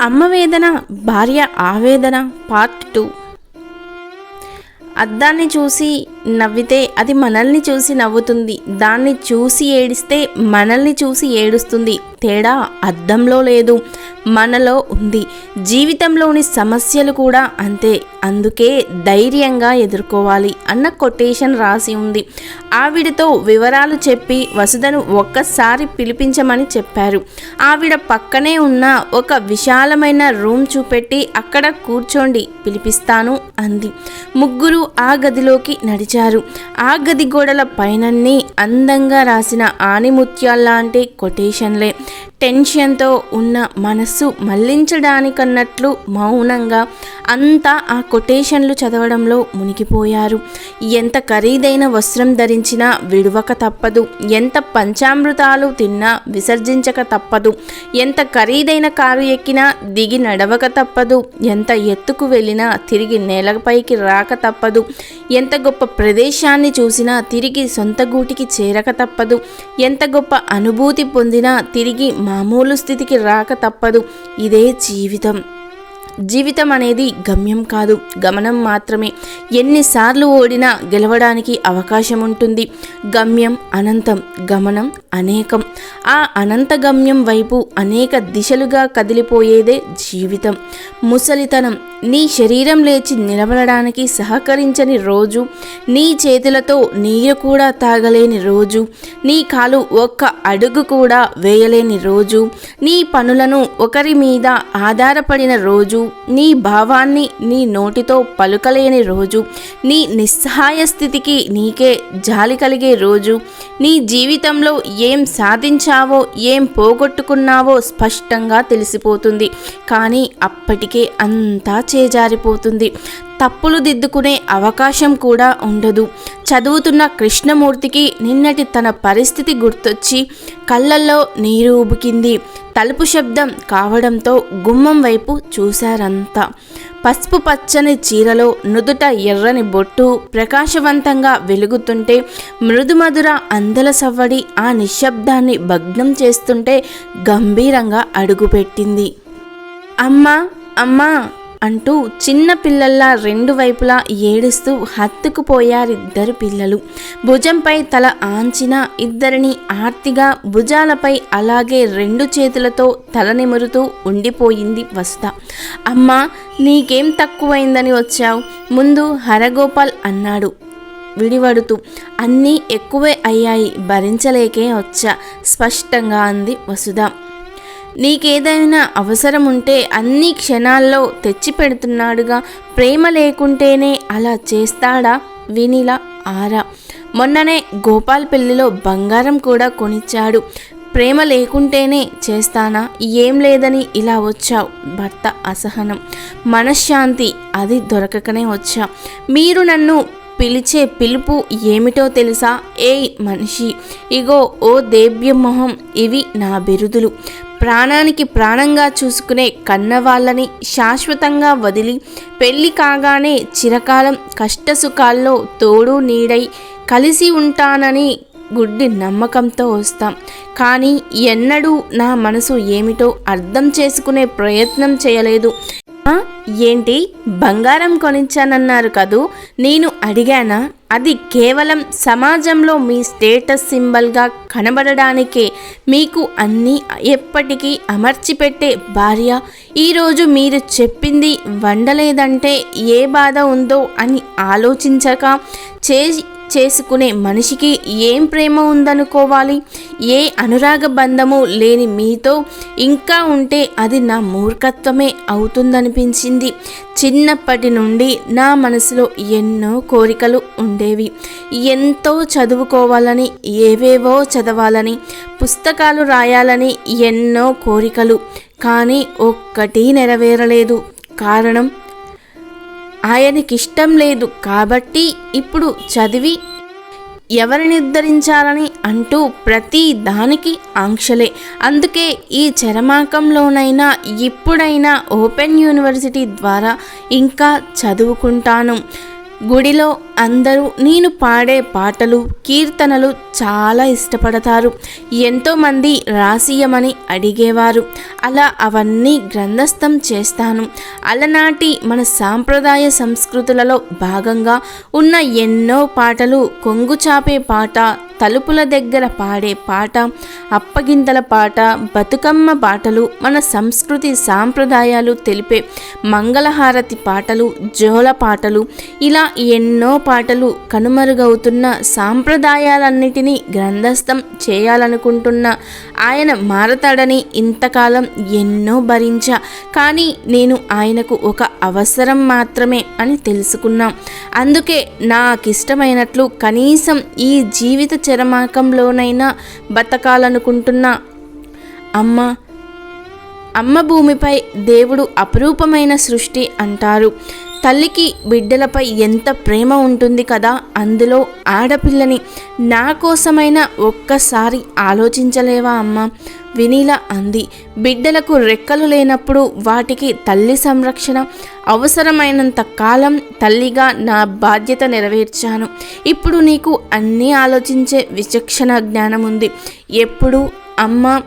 అమ్మ వేదన భార్య ఆవేదన పార్ట్ టూ అద్దాన్ని చూసి నవ్వితే అది మనల్ని చూసి నవ్వుతుంది. దాన్ని చూసి ఏడిస్తే మనల్ని చూసి ఏడుస్తుంది. తేడా అద్దంలో లేదు మనలో ఉంది. జీవితంలోని సమస్యలు కూడా అంతే. అందుకే ధైర్యంగా ఎదుర్కోవాలి అన్న కొటేషన్ రాసి ఉంది. ఆవిడతో వివరాలు చెప్పి వసుధను ఒక్కసారి పిలిపించమని చెప్పారు. ఆవిడ పక్కనే ఉన్న ఒక విశాలమైన రూమ్ చూపెట్టి అక్కడ కూర్చోండి పిలిపిస్తాను అంది. ముగ్గురు ఆ గదిలోకి నడిచారు ఆ గది గోడల పైనన్నీ అందంగా రాసిన ఆనిముత్యాల్లాంటి కొటేషన్లే. టెన్షన్తో ఉన్న మనస్సు మళ్ళించడానికన్నట్లు మౌనంగా అంతా ఆ కొటేషన్లు చదవడంలో మునిగిపోయారు. ఎంత ఖరీదైన వస్త్రం ధరించినా విడువక తప్పదు. ఎంత పంచామృతాలు తిన్నా విసర్జించక తప్పదు. ఎంత ఖరీదైన కారు ఎక్కినా దిగి నడవక తప్పదు. ఎంత ఎత్తుకు వెళ్ళినా తిరిగి నేలపైకి రాక తప్పదు. ఎంత గొప్ప ప్రదేశాన్ని చూసినా తిరిగి సొంత గూటికి చేరక తప్పదు. ఎంత గొప్ప అనుభూతి పొందినా తిరిగి మామూలు స్థితికి రాక తప్పదు. ఇదే జీవితం. జీవితం అనేది గమ్యం కాదు. గమనం మాత్రమే. ఎన్నిసార్లు ఓడినా గెలవడానికి అవకాశం ఉంటుంది. గమ్యం అనంతం గమనం అనేకం. ఆ అనంత గమ్యం వైపు అనేక దిశలుగా కదిలిపోయేదే జీవితం. ముసలితనం. నీ శరీరం లేచి నిలబడడానికి సహకరించని రోజు. నీ చేతులతో నీరు కూడా తాగలేని రోజు. నీ కాలు ఒక్క అడుగు కూడా వేయలేని రోజు. నీ పనులను ఒకరి మీద ఆధారపడిన రోజు. నీ భావాన్ని నీ నోటితో పలుకలేని రోజు నీ నిస్సహాయ స్థితికి నీకే జాలి కలిగే రోజు నీ జీవితంలో ఏం సాధించావో ఏం పోగొట్టుకున్నావో స్పష్టంగా తెలిసిపోతుంది. కానీ అప్పటికే అంతా చేజారిపోతుంది. తప్పులు దిద్దుకునే అవకాశం కూడా ఉండదు. చదువుతున్న కృష్ణమూర్తికి నిన్నటి తన పరిస్థితి గుర్తొచ్చి కళ్ళల్లో నీరు ఉబుకింది తలుపు శబ్దం కావడంతో గుమ్మం వైపు చూశారంతా. పసుపు పచ్చని చీరలో నుదుట ఎర్రని బొట్టు ప్రకాశవంతంగా వెలుగుతుంటే మృదుమధుర అందల సవ్వడి ఆ నిశ్శబ్దాన్ని భగ్నం చేస్తుంటే గంభీరంగా అడుగుపెట్టింది. అమ్మా అమ్మా! అంటూ చిన్న పిల్లల్లా రెండు వైపులా ఏడుస్తూ హత్తుకుపోయారిద్దరు పిల్లలు. భుజంపై తల ఆంచిన ఇద్దరిని ఆర్తిగా భుజాలపై అలాగే రెండు చేతులతో తల నిమురుతూ ఉండిపోయింది వస్త. అమ్మా నీకేం తక్కువైందని వచ్చావు ముందు హరగోపాల్ అన్నాడు. విడివడుతూ అన్నీ ఎక్కువే అయ్యాయి భరించలేకే వచ్చా స్పష్టంగా అంది వసుధ. నీకేదైనా అవసరం ఉంటే అన్ని క్షణాల్లో తెచ్చి పెడుతున్నాడుగా ప్రేమ లేకుంటేనే అలా చేస్తాడా? వినిల ఆరా. మొన్ననే గోపాల్ పెళ్ళిలో బంగారం కూడా కొనిచ్చాడు. ప్రేమ లేకుంటేనే చేస్తానా? ఏం లేదని ఇలా వచ్చావు? భర్త అసహనం. మనశ్శాంతి అది దొరకకనే వచ్చా. మీరు నన్ను పిలిచే పిలుపు ఏమిటో తెలుసా? ఏ మనిషి. ఇగో ఓ దేవ్యమొహం. ఇవి నా బిరుదులు. ప్రాణానికి ప్రాణంగా చూసుకునే కన్నవాళ్ళని శాశ్వతంగా వదిలి పెళ్ళి కాగానే చిరకాలం కష్టసుఖాల్లో తోడు నీడై కలిసి ఉంటానని గుడ్డి నమ్మకంతో వస్తాం. కానీ ఎన్నడూ నా మనసు ఏమిటో అర్థం చేసుకునే ప్రయత్నం చేయలేదు. ఏంటి? బంగారం కొనిచ్చానన్నారు కదూ? నేను అడిగానా? అది కేవలం సమాజంలో మీ స్టేటస్ సింబల్గా కనబడడానికే. మీకు అన్నీ ఎప్పటికీ అమర్చిపెట్టే భార్య. ఈరోజు మీరు చెప్పింది వండలేదంటే ఏ బాధ ఉందో అని ఆలోచించక చే చేసుకునే మనిషికి ఏం ప్రేమ ఉందనుకోవాలి? ఏ అనురాగ బంధము లేని మీతో ఇంకా ఉంటే అది నా మూర్ఖత్వమే అవుతుందనిపించింది. చిన్నప్పటి నుండి నా మనసులో ఎన్నో కోరికలు ఉండేవి. ఎంతో చదువుకోవాలని ఏవేవో చదవాలని పుస్తకాలు రాయాలని ఎన్నో కోరికలు. కానీ ఒక్కటి నెరవేరలేదు. కారణం? ఆయనకిష్టం లేదు. కాబట్టి ఇప్పుడు చదివి ఎవరిని ఉద్ధరించాలని అంటూ ప్రతి దానికి ఆంక్షలే. అందుకే ఈ చరమాకంలోనైనా ఇప్పుడైనా ఓపెన్ యూనివర్సిటీ ద్వారా ఇంకా చదువుకుంటాను. గుడిలో అందరూ నేను పాడే పాటలు కీర్తనలు చాలా ఇష్టపడతారు. ఎంతోమంది రాసియమని అడిగేవారు. అలా అవన్నీ గ్రంథస్థం చేస్తాను. అలనాటి మన సాంప్రదాయ సంస్కృతులలో భాగంగా ఉన్న ఎన్నో పాటలు కొంగుచాపే పాట తలుపుల దగ్గర పాడే పాట అప్పగింతల పాట బతుకమ్మ పాటలు మన సంస్కృతి సాంప్రదాయాలు తెలిపే మంగళహారతి పాటలు జోల పాటలు ఇలా ఎన్నో పాటలు కనుమరుగవుతున్న సాంప్రదాయాలన్నిటినీ గ్రంథస్థం చేయాలనుకుంటున్న ఆయన మారతాడని ఇంతకాలం ఎన్నో భరించా. కానీ నేను ఆయనకు ఒక అవసరం మాత్రమే అని తెలుసుకున్నాం. అందుకే నాకిష్టమైనట్లు కనీసం ఈ జీవిత చరమాకంలోనైనా బతకాలనుకుంటున్నా. అమ్మ అమ్మ భూమిపై దేవుడు అపురూపమైన సృష్టి అంటారు. తల్లికి బిడ్డలపై ఎంత ప్రేమ ఉంటుంది కదా అందులో ఆడపిల్లని నా కోసమైనా ఒక్కసారి ఆలోచించలేవా అమ్మ? వినీల అంది. బిడ్డలకు రెక్కలు లేనప్పుడు వాటికి తల్లి సంరక్షణ అవసరమైనంత కాలం తల్లిగా నా బాధ్యత నెరవేర్చాను. ఇప్పుడు నీకు అన్నీ ఆలోచించే విచక్షణ జ్ఞానం ఉంది ఎప్పుడు? అమ్మ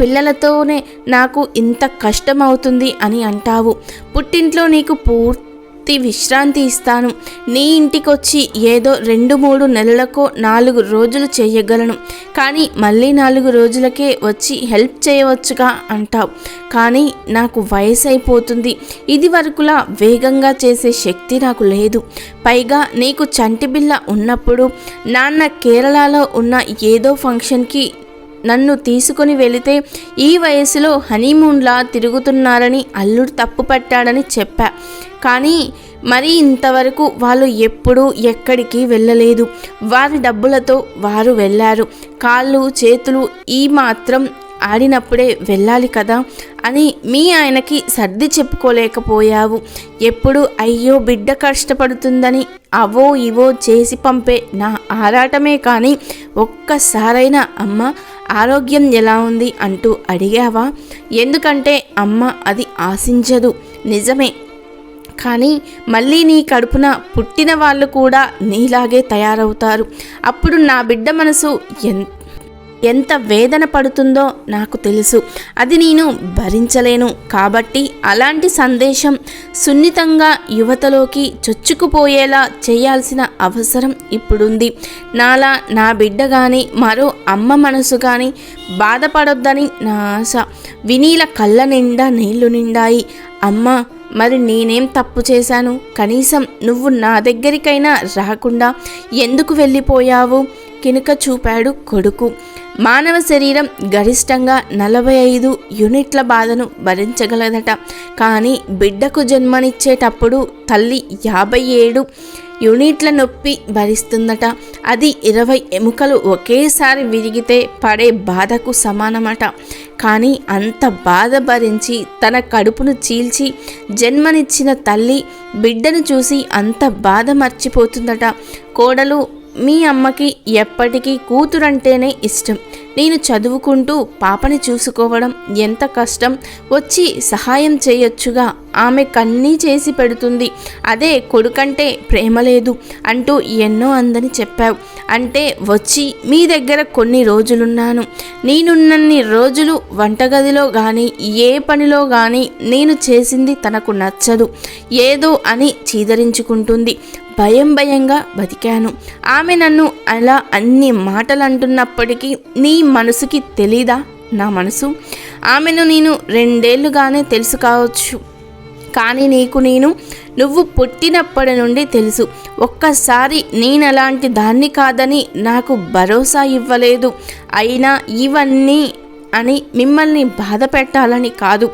పిల్లలతోనే నాకు ఇంత కష్టం అవుతుంది అని అంటావు. పుట్టింట్లో నీకు పూర్తి విశ్రాంతి ఇస్తాను. నీ ఇంటికొచ్చి ఏదో రెండు మూడు నెలలకో నాలుగు రోజులు చేయగలను. కానీ మళ్ళీ నాలుగు రోజులకే వచ్చి హెల్ప్ చేయవచ్చుగా అంటావు. కానీ నాకు వయసు అయిపోతుంది ఇది వరకులా వేగంగా చేసే శక్తి నాకు లేదు. పైగా నీకు చంటిబిల్ల ఉన్నప్పుడు నాన్న కేరళలో ఉన్న ఏదో ఫంక్షన్కి నన్ను తీసుకొని వెళితే ఈ వయసులో హనీమూన్లా తిరుగుతున్నారని అల్లుడు తప్పుపట్టాడని చెప్పా. కానీ మరి ఇంతవరకు వాళ్ళు ఎప్పుడూ ఎక్కడికి వెళ్ళలేదు. వారి డబ్బులతో వారు వెళ్ళారు. కాళ్ళు చేతులు ఈ మాత్రం ఆడినప్పుడే వెళ్ళాలి కదా అని మీ ఆయనకి సర్ది చెప్పుకోలేకపోయావు. ఎప్పుడు అయ్యో బిడ్డ కష్టపడుతుందని అవో ఇవో చేసి పంపే నా ఆరాటమే కానీ ఒక్కసారైనా అమ్మ ఆరోగ్యం ఎలా ఉంది అంటూ అడిగావా? ఎందుకంటే అమ్మ అది ఆశించదు. నిజమే. కానీ మళ్ళీ నీ కడుపున పుట్టిన వాళ్ళు కూడా నీలాగే తయారవుతారు. అప్పుడు నా బిడ్డ మనసు ఎంత ఎంత వేదన పడుతుందో నాకు తెలుసు. అది నేను భరించలేను. కాబట్టి అలాంటి సందేశం సున్నితంగా యువతలోకి చొచ్చుకుపోయేలా చేయాల్సిన అవసరం ఇప్పుడుంది. నాలా నా బిడ్డ కానీ మరో అమ్మ మనసు కానీ బాధపడొద్దని నా ఆశ. వినీల కళ్ళ నిండా నీళ్ళు నిండాయి. అమ్మ మరి నేనేం తప్పు చేశాను? కనీసం నువ్వు నా దగ్గరికైనా రాకుండా ఎందుకు వెళ్ళిపోయావు? కినుక చూపాడు కొడుకు. మానవ శరీరం గరిష్టంగా నలభై ఐదు యూనిట్ల బాధను భరించగలదట. కానీ బిడ్డకు జన్మనిచ్చేటప్పుడు తల్లి యాభై ఏడు యూనిట్ల నొప్పి భరిస్తుందట. అది ఇరవై ఎముకలు ఒకేసారి విరిగితే పడే బాధకు సమానమట. కానీ అంత బాధ భరించి తన కడుపును చీల్చి జన్మనిచ్చిన తల్లి బిడ్డను చూసి అంత బాధ మర్చిపోతుందట. కోడలు మీ అమ్మకి ఎప్పటికీ కూతురంటేనే ఇష్టం. నేను చదువుకుంటూ పాపని చూసుకోవడం ఎంత కష్టం? వచ్చి సహాయం చేయొచ్చుగా. ఆమె కన్నీ చేసి పెడుతుంది. అదే కొడుకంటే ప్రేమ లేదు అంటూ ఎన్నో అందని చెప్పావు. అంటే వచ్చి మీ దగ్గర కొన్ని రోజులున్నాను. నేనున్నన్ని రోజులు వంటగదిలో కానీ ఏ పనిలో కానీ నేను చేసింది తనకు నచ్చదు. ఏదో అని చీదరించుకుంటుంది. భయం భయంగా బతికాను. ఆమె నన్ను అలా అన్ని మాటలు అంటున్నప్పటికీ నీ మనసుకి తెలీదా నా మనసు? ఆమెను నేను రెండేళ్ళుగానే తెలుసు కావచ్చు. కానీ నీకు నేను నువ్వు పుట్టినప్పటి నుండి తెలుసు. ఒక్కసారి నేను అలాంటి దాన్ని కాదని నాకు భరోసా ఇవ్వలేదు. అయినా ఇవన్నీ అని మిమ్మల్ని బాధ పెట్టాలని కాదు.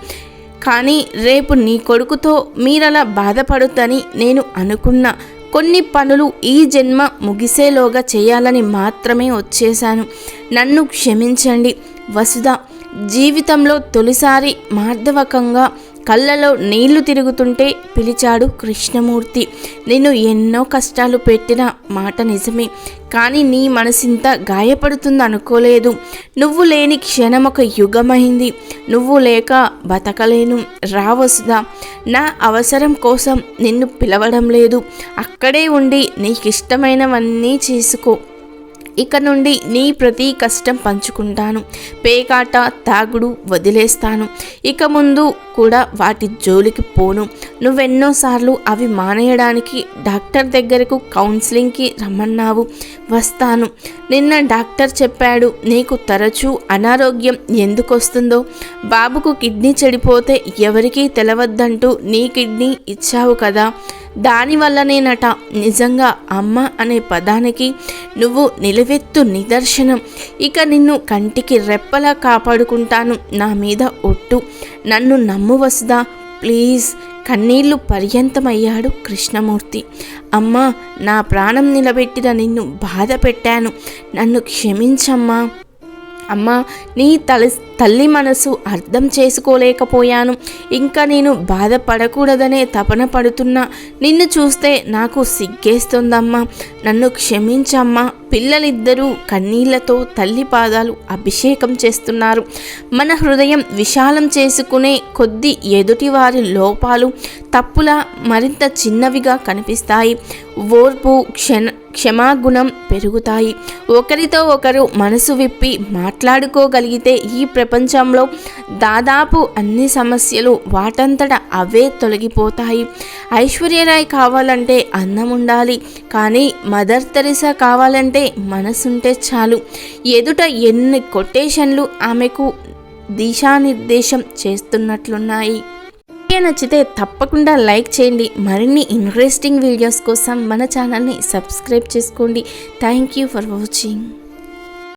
కానీ రేపు నీ కొడుకుతో మీరలా బాధపడుతని నేను అనుకున్నా. కొన్ని పనులు ఈ జన్మ ముగిసేలోగా చేయాలని మాత్రమే వచ్చేశాను. నన్ను క్షమించండి వసుధ. జీవితంలో తొలిసారి మార్ధవకంగా కళ్ళలో నీళ్ళు తిరుగుతుంటే పిలిచాడు కృష్ణమూర్తి. నిన్ను ఎన్నో కష్టాలు పెట్టిన మాట నిజమే కానీ నీ మనసింత గాయపడుతుంది అనుకోలేదు. నువ్వు లేని క్షణం ఒక యుగమైంది. నువ్వు లేక బతకలేను. రావసుదా నా అవసరం కోసం నిన్ను పిలవడం లేదు. అక్కడే ఉండి నీకు ఇష్టమైనవన్నీ చేసుకో. ఇక నుండి నీ ప్రతి కష్టం పంచుకుంటాను. పేకాట తాగుడు వదిలేస్తాను. ఇక ముందు కూడా వాటి జోలికి పోను. నువ్వెన్నోసార్లు అవి మానేయడానికి డాక్టర్ దగ్గరకు కౌన్సిలింగ్కి రమ్మన్నావు. వస్తాను. నిన్న డాక్టర్ చెప్పాడు నీకు తరచూ అనారోగ్యం ఎందుకు వస్తుందో బాబుకు కిడ్నీ చెడిపోతే ఎవరికీ తెలవద్దంటూ నీ కిడ్నీ ఇచ్చావు కదా. దానివల్లనేనట నిజంగా అమ్మ అనే పదానికి నువ్వు లేవెత్తు నిదర్శనం. ఇక నిన్ను కంటికి రెప్పలా కాపాడుకుంటాను. నా మీద ఒట్టు. నన్ను నమ్ము వసుదా ప్లీజ్. కన్నీళ్ళు పర్యంతమయ్యాడు కృష్ణమూర్తి. అమ్మా నా ప్రాణం నిలబెట్టిన నిన్ను బాధ పెట్టాను నన్ను క్షమించమ్మా. అమ్మా నీ తల తల్లి మనసు అర్థం చేసుకోలేకపోయాను. ఇంకా నేను బాధపడకూడదనే తపన పడుతున్నా. నిన్ను చూస్తే నాకు సిగ్గేస్తుందమ్మా. నన్ను క్షమించమ్మా. పిల్లలిద్దరూ కన్నీళ్ళతో తల్లి పాదాలు అభిషేకం చేస్తున్నారు. మన హృదయం విశాలం చేసుకునే కొద్ది ఎదుటివారి లోపాలు తప్పుల మరింత చిన్నవిగా కనిపిస్తాయి. ఓర్పు క్షణ క్షమాగుణం పెరుగుతాయి. ఒకరితో ఒకరు మనసు విప్పి మాట్లాడుకోగలిగితే ఈ ప్రపంచంలో దాదాపు అన్ని సమస్యలు వాటంతట అవే తొలగిపోతాయి. ఐశ్వర్యరాయ్ కావాలంటే అందం ఉండాలి కానీ మదర్ తెరిసా కావాలంటే మనసుంటే చాలు. ఎదుట ఎన్ని కొటేషన్లు ఆమెకు దిశానిర్దేశం చేస్తున్నట్లున్నాయి. వీడియో నచ్చితే తప్పకుండా లైక్ చేయండి. మరిన్ని ఇంట్రెస్టింగ్ వీడియోస్ కోసం మన ఛానల్ని సబ్స్క్రైబ్ చేసుకోండి. Thank you for watching